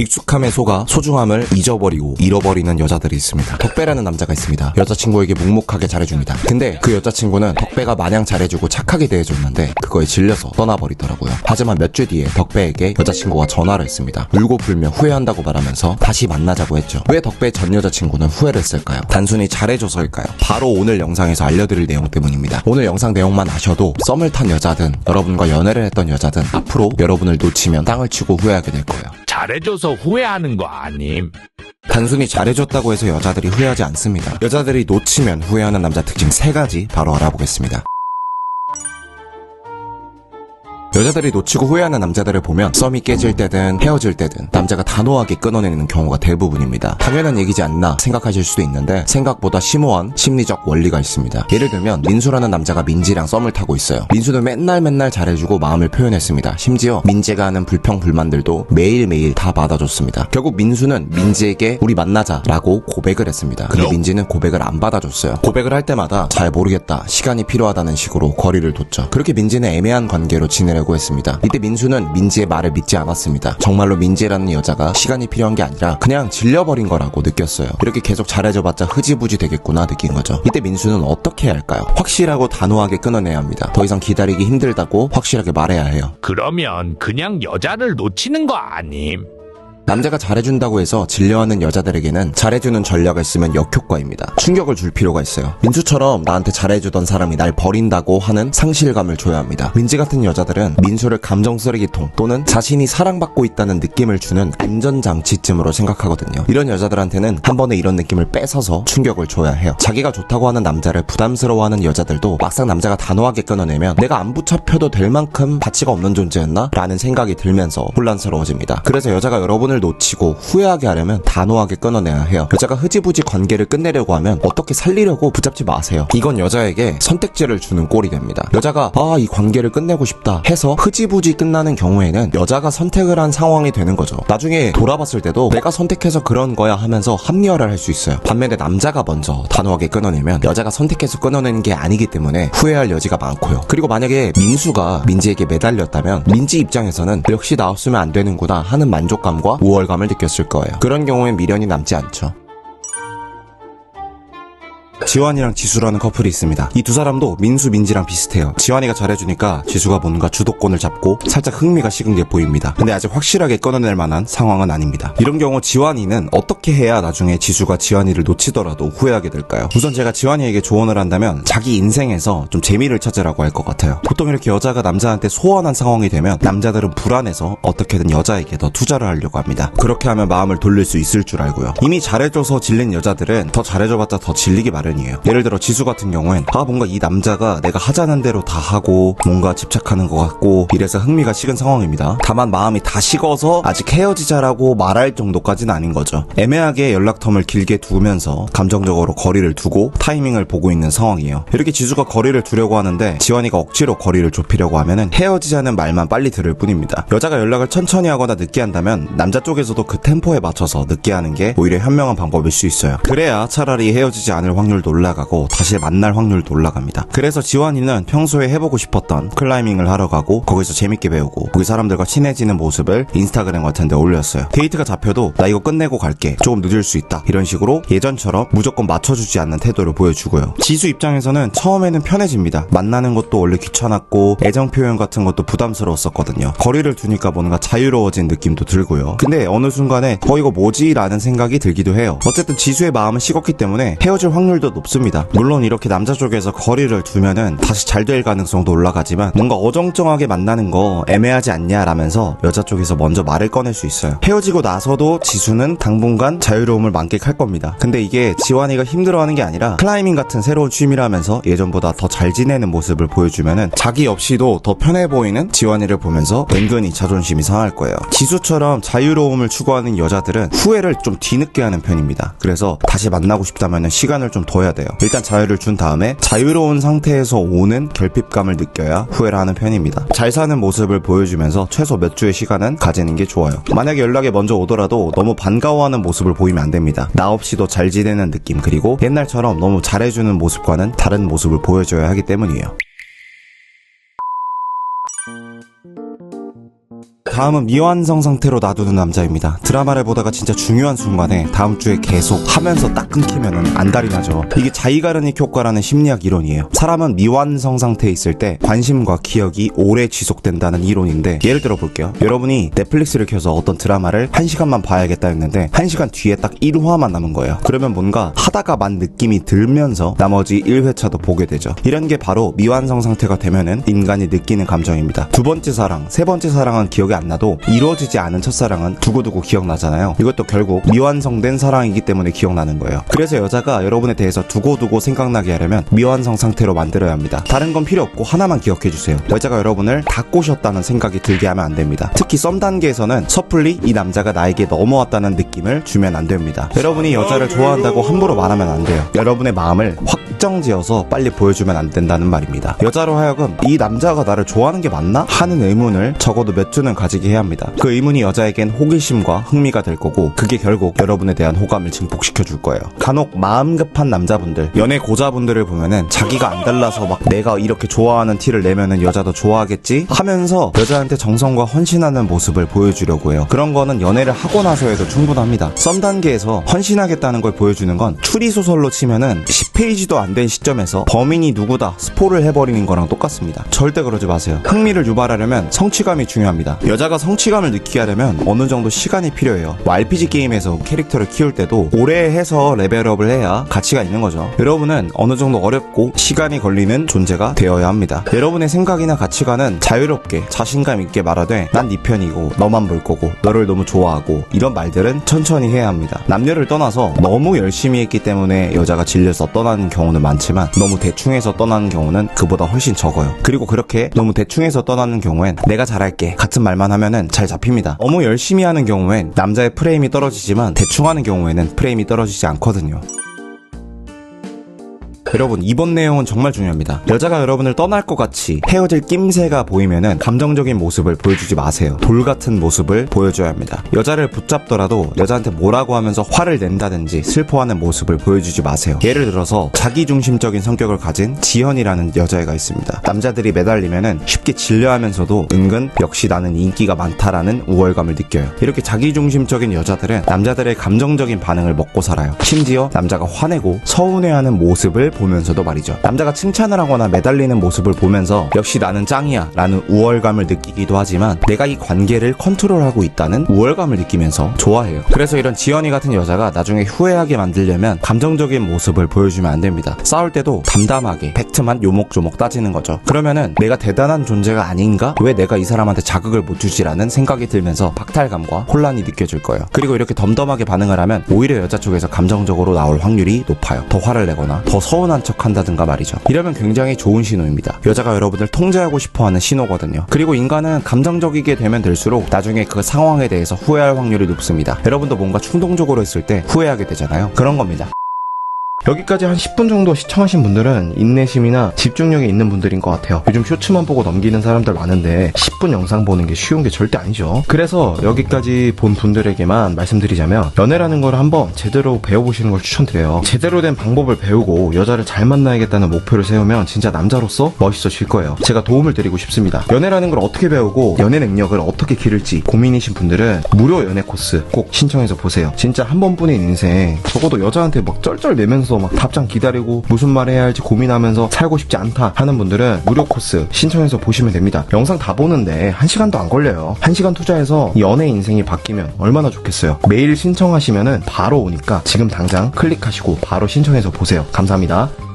익숙함에 속아 소중함을 잊어버리고 잃어버리는 여자들이 있습니다. 덕배라는 남자가 있습니다. 여자친구에게 묵묵하게 잘해줍니다. 근데 그 여자친구는 덕배가 마냥 잘해주고 착하게 대해줬는데 그거에 질려서 떠나버리더라고요. 하지만 몇 주 뒤에 덕배에게 여자친구가 전화를 했습니다. 울고 불며 후회한다고 말하면서 다시 만나자고 했죠. 왜 덕배의 전 여자친구는 후회를 했을까요? 단순히 잘해줘서일까요? 바로 오늘 영상에서 알려드릴 내용 때문입니다. 오늘 영상 내용만 아셔도 썸을 탄 여자든 여러분과 연애를 했던 여자든 앞으로 여러분을 놓치면 땅을 치고 후회하게 될 거예요. 잘해줘서 후회하는 거 아님. 단순히 잘해줬다고 해서 여자들이 후회하지 않습니다. 여자들이 놓치면 후회하는 남자 특징 세 가지 바로 알아보겠습니다. 여자들이 놓치고 후회하는 남자들을 보면 썸이 깨질 때든 헤어질 때든 남자가 단호하게 끊어내는 경우가 대부분입니다. 당연한 얘기지 않나 생각하실 수도 있는데 생각보다 심오한 심리적 원리가 있습니다. 예를 들면 민수라는 남자가 민지랑 썸을 타고 있어요. 민수는 맨날 맨날 잘해주고 마음을 표현했습니다. 심지어 민지가 하는 불평 불만들도 매일매일 다 받아줬습니다. 결국 민수는 민지에게 우리 만나자라고 고백을 했습니다. 근데 민지는 고백을 안 받아줬어요. 고백을 할 때마다 잘 모르겠다, 시간이 필요하다는 식으로 거리를 뒀죠. 그렇게 민지는 애매한 관계로 지내려고 했습니다. 이때 민수는 민지의 말을 믿지 않았습니다. 정말로 민지라는 여자가 시간이 필요한 게 아니라 그냥 질려버린 거라고 느꼈어요. 이렇게 계속 잘해줘봤자 흐지부지 되겠구나 느낀 거죠. 이때 민수는 어떻게 해야 할까요? 확실하고 단호하게 끊어내야 합니다. 더 이상 기다리기 힘들다고 확실하게 말해야 해요. 그러면 그냥 여자를 놓치는 거 아님. 남자가 잘해준다고 해서 질려하는 여자들에게는 잘해주는 전략을 쓰면 역효과입니다. 충격을 줄 필요가 있어요. 민수처럼 나한테 잘해주던 사람이 날 버린다고 하는 상실감을 줘야 합니다. 민지 같은 여자들은 민수를 감정 쓰레기통 또는 자신이 사랑받고 있다는 느낌을 주는 안전장치쯤으로 생각하거든요. 이런 여자들한테는 한 번에 이런 느낌을 뺏어서 충격을 줘야 해요. 자기가 좋다고 하는 남자를 부담스러워하는 여자들도 막상 남자가 단호하게 끊어내면 내가 안 붙잡혀도 될 만큼 가치가 없는 존재였나? 라는 생각이 들면서 혼란스러워집니다. 그래서 여자가 여러분을 놓치고 후회하게 하려면 단호하게 끊어내야 해요. 여자가 흐지부지 관계를 끝내려고 하면 어떻게 살리려고 붙잡지 마세요. 이건 여자에게 선택지를 주는 꼴이 됩니다. 여자가 아, 이 관계를 끝내고 싶다 해서 흐지부지 끝나는 경우에는 여자가 선택을 한 상황이 되는 거죠. 나중에 돌아봤을 때도 내가 선택해서 그런 거야 하면서 합리화를 할 수 있어요. 반면에 남자가 먼저 단호하게 끊어내면 여자가 선택해서 끊어내는 게 아니기 때문에 후회할 여지가 많고요. 그리고 만약에 민수가 민지에게 매달렸다면 민지 입장에서는 역시 나 없으면 안 되는구나 하는 만족감과 우월감을 느꼈을 거예요. 그런 경우엔 미련이 남지 않죠. 지환이랑 지수라는 커플이 있습니다. 이 두 사람도 민수, 민지랑 비슷해요. 지환이가 잘해주니까 지수가 뭔가 주도권을 잡고 살짝 흥미가 식은 게 보입니다. 근데 아직 확실하게 끊어낼 만한 상황은 아닙니다. 이런 경우 지환이는 어떻게 해야 나중에 지수가 지환이를 놓치더라도 후회하게 될까요? 우선 제가 지환이에게 조언을 한다면 자기 인생에서 좀 재미를 찾으라고 할 것 같아요. 보통 이렇게 여자가 남자한테 소원한 상황이 되면 남자들은 불안해서 어떻게든 여자에게 더 투자를 하려고 합니다. 그렇게 하면 마음을 돌릴 수 있을 줄 알고요. 이미 잘해줘서 질린 여자들은 더 잘해줘봤자 더 질리기 마련 이에요. 예를 들어 지수 같은 경우엔 아 뭔가 이 남자가 내가 하자는 대로 다 하고 뭔가 집착하는 것 같고 이래서 흥미가 식은 상황입니다. 다만 마음이 다 식어서 아직 헤어지자라고 말할 정도까지는 아닌 거죠. 애매하게 연락텀을 길게 두면서 감정적으로 거리를 두고 타이밍을 보고 있는 상황이에요. 이렇게 지수가 거리를 두려고 하는데 지원이가 억지로 거리를 좁히려고 하면은 헤어지자는 말만 빨리 들을 뿐입니다. 여자가 연락을 천천히 하거나 늦게 한다면 남자 쪽에서도 그 템포에 맞춰서 늦게 하는 게 오히려 현명한 방법일 수 있어요. 그래야 차라리 헤어지지 않을 확률 도 올라가고 다시 만날 확률도 올라갑니다. 그래서 지환이는 평소에 해보고 싶었던 클라이밍을 하러 가고 거기서 재밌게 배우고 거기 사람들과 친해지는 모습을 인스타그램 같은 데 올렸어요. 데이트가 잡혀도 나 이거 끝내고 갈게. 조금 늦을 수 있다. 이런 식으로 예전처럼 무조건 맞춰주지 않는 태도를 보여주고요. 지수 입장에서는 처음에는 편해집니다. 만나는 것도 원래 귀찮았고 애정 표현 같은 것도 부담스러웠었거든요. 거리를 두니까 뭔가 자유로워진 느낌도 들고요. 근데 어느 순간에 어 이거 뭐지? 라는 생각이 들기도 해요. 어쨌든 지수의 마음은 식었기 때문에 헤어질 확률 도 높습니다. 물론 이렇게 남자 쪽에서 거리를 두면은 다시 잘 될 가능성도 올라가지만 뭔가 어정쩡하게 만나는 거 애매하지 않냐라면서 여자 쪽에서 먼저 말을 꺼낼 수 있어요. 헤어지고 나서도 지수는 당분간 자유로움을 만끽할 겁니다. 근데 이게 지환이가 힘들어하는 게 아니라 클라이밍 같은 새로운 취미라면서 예전보다 더 잘 지내는 모습을 보여주면은 자기 없이도 더 편해 보이는 지환이를 보면서 은근히 자존심이 상할 거예요. 지수처럼 자유로움을 추구하는 여자들은 후회를 좀 뒤늦게 하는 편입니다. 그래서 다시 만나고 싶다면 시간을 좀 둬야 돼요. 일단 자유를 준 다음에 자유로운 상태에서 오는 결핍감을 느껴야 후회를 하는 편입니다. 잘 사는 모습을 보여주면서 최소 몇 주의 시간은 가지는 게 좋아요. 만약에 연락이 먼저 오더라도 너무 반가워하는 모습을 보이면 안 됩니다. 나 없이도 잘 지내는 느낌 그리고 옛날처럼 너무 잘해주는 모습과는 다른 모습을 보여줘야 하기 때문이에요. 다음은 미완성 상태로 놔두는 남자입니다. 드라마를 보다가 진짜 중요한 순간에 다음 주에 계속 하면서 딱 끊기면은 안달이 나죠. 이게 자이가르닉 효과라는 심리학 이론이에요. 사람은 미완성 상태에 있을 때 관심과 기억이 오래 지속된다는 이론인데 예를 들어 볼게요. 여러분이 넷플릭스를 켜서 어떤 드라마를 1시간만 봐야겠다 했는데 1시간 뒤에 딱 1화만 남은 거예요. 그러면 뭔가 하다가 만 느낌이 들면서 나머지 1회차도 보게 되죠. 이런 게 바로 미완성 상태가 되면은 인간이 느끼는 감정입니다. 두 번째 사랑, 세 번째 사랑은 기억이 안 나도 이루어지지 않은 첫사랑은 두고두고 기억나잖아요. 이것도 결국 미완성된 사랑이기 때문에 기억나는 거예요. 그래서 여자가 여러분에 대해서 두고두고 생각나게 하려면 미완성 상태로 만들어야 합니다. 다른 건 필요 없고 하나만 기억해 주세요. 여자가 여러분을 다 꼬셨다는 생각이 들게 하면 안 됩니다. 특히 썸 단계에서는 섣불리 이 남자가 나에게 넘어왔다는 느낌을 주면 안 됩니다. 여러분이 여자를 좋아한다고 함부로 말하면 안 돼요. 여러분의 마음을 확정지어서 빨리 보여주면 안 된다는 말입니다. 여자로 하여금 이 남자가 나를 좋아하는 게 맞나? 하는 의문을 적어도 몇 주는 가지 게 해야 합니다. 그 의문이 여자에겐 호기심과 흥미가 될 거고 그게 결국 여러분에 대한 호감을 증폭시켜 줄 거예요. 간혹 마음 급한 남자분들, 연애 고자분들을 보면은 자기가 안 달라서 막 내가 이렇게 좋아하는 티를 내면은 여자도 좋아하겠지 하면서 여자한테 정성과 헌신하는 모습을 보여주려고 해요. 그런 거는 연애를 하고 나서 해도 충분합니다. 썸 단계에서 헌신하겠다는 걸 보여주는 건 추리 소설로 치면은 10페이지도 안 된 시점에서 범인이 누구다 스포를 해버리는 거랑 똑같습니다. 절대 그러지 마세요. 흥미를 유발하려면 성취감이 중요합니다. 여자가 성취감을 느끼게 하려면 어느 정도 시간이 필요해요. 뭐 RPG 게임에서 캐릭터를 키울 때도 오래 해서 레벨업을 해야 가치가 있는 거죠. 여러분은 어느 정도 어렵고 시간이 걸리는 존재가 되어야 합니다. 여러분의 생각이나 가치관은 자유롭게 자신감 있게 말하되 난 네 편이고 너만 볼 거고 너를 너무 좋아하고 이런 말들은 천천히 해야 합니다. 남녀를 떠나서 너무 열심히 했기 때문에 여자가 질려서 떠나는 경우는 많지만 너무 대충 해서 떠나는 경우는 그보다 훨씬 적어요. 그리고 그렇게 너무 대충 해서 떠나는 경우엔 내가 잘할게 같은 말만 하면은 잘 잡힙니다. 너무 열심히 하는 경우엔 남자의 프레임이 떨어지지만 대충 하는 경우에는 프레임이 떨어지지 않거든요. 여러분 이번 내용은 정말 중요합니다. 여자가 여러분을 떠날 것 같이 헤어질 낌새가 보이면은 감정적인 모습을 보여주지 마세요. 돌 같은 모습을 보여줘야 합니다. 여자를 붙잡더라도 여자한테 뭐라고 하면서 화를 낸다든지 슬퍼하는 모습을 보여주지 마세요. 예를 들어서 자기중심적인 성격을 가진 지현이라는 여자애가 있습니다. 남자들이 매달리면은 쉽게 질려하면서도 은근 역시 나는 인기가 많다라는 우월감을 느껴요. 이렇게 자기중심적인 여자들은 남자들의 감정적인 반응을 먹고 살아요. 심지어 남자가 화내고 서운해하는 모습을 보면서도 말이죠. 남자가 칭찬을 하거나 매달리는 모습을 보면서 역시 나는 짱이야 라는 우월감을 느끼기도 하지만 내가 이 관계를 컨트롤하고 있다는 우월감을 느끼면서 좋아해요. 그래서 이런 지연이 같은 여자가 나중에 후회하게 만들려면 감정적인 모습을 보여주면 안 됩니다. 싸울 때도 담담하게 팩트만 요목조목 따지는 거죠. 그러면은 내가 대단한 존재가 아닌가? 왜 내가 이 사람한테 자극을 못 주지라는 생각이 들면서 박탈감과 혼란이 느껴질 거예요. 그리고 이렇게 덤덤하게 반응을 하면 오히려 여자 쪽에서 감정적으로 나올 확률이 높아요. 더 화를 내거나 더 서운한 척 한다든가 말이죠. 이러면 굉장히 좋은 신호입니다. 여자가 여러분을 통제하고 싶어 하는 신호거든요. 그리고 인간은 감정적이게 되면 될수록 나중에 그 상황에 대해서 후회할 확률이 높습니다. 여러분도 뭔가 충동적으로 했을 때 후회하게 되잖아요. 그런 겁니다. 여기까지 한 10분 정도 시청하신 분들은 인내심이나 집중력이 있는 분들인 것 같아요. 요즘 쇼츠만 보고 넘기는 사람들 많은데 10분 영상 보는 게 쉬운 게 절대 아니죠. 그래서 여기까지 본 분들에게만 말씀드리자면 연애라는 걸 한번 제대로 배워보시는 걸 추천드려요. 제대로 된 방법을 배우고 여자를 잘 만나야겠다는 목표를 세우면 진짜 남자로서 멋있어질 거예요. 제가 도움을 드리고 싶습니다. 연애라는 걸 어떻게 배우고 연애 능력을 어떻게 기를지 고민이신 분들은 무료 연애 코스 꼭 신청해서 보세요. 진짜 한 번뿐인 인생 적어도 여자한테 막 쩔쩔 매면서 막 답장 기다리고 무슨 말 해야 할지 고민하면서 살고 싶지 않다 하는 분들은 무료 코스 신청해서 보시면 됩니다. 영상 다 보는데 한시간도 안 걸려요. 한시간 투자해서 연애 인생이 바뀌면 얼마나 좋겠어요. 메일 신청하시면은 바로 오니까 지금 당장 클릭하시고 바로 신청해서 보세요. 감사합니다.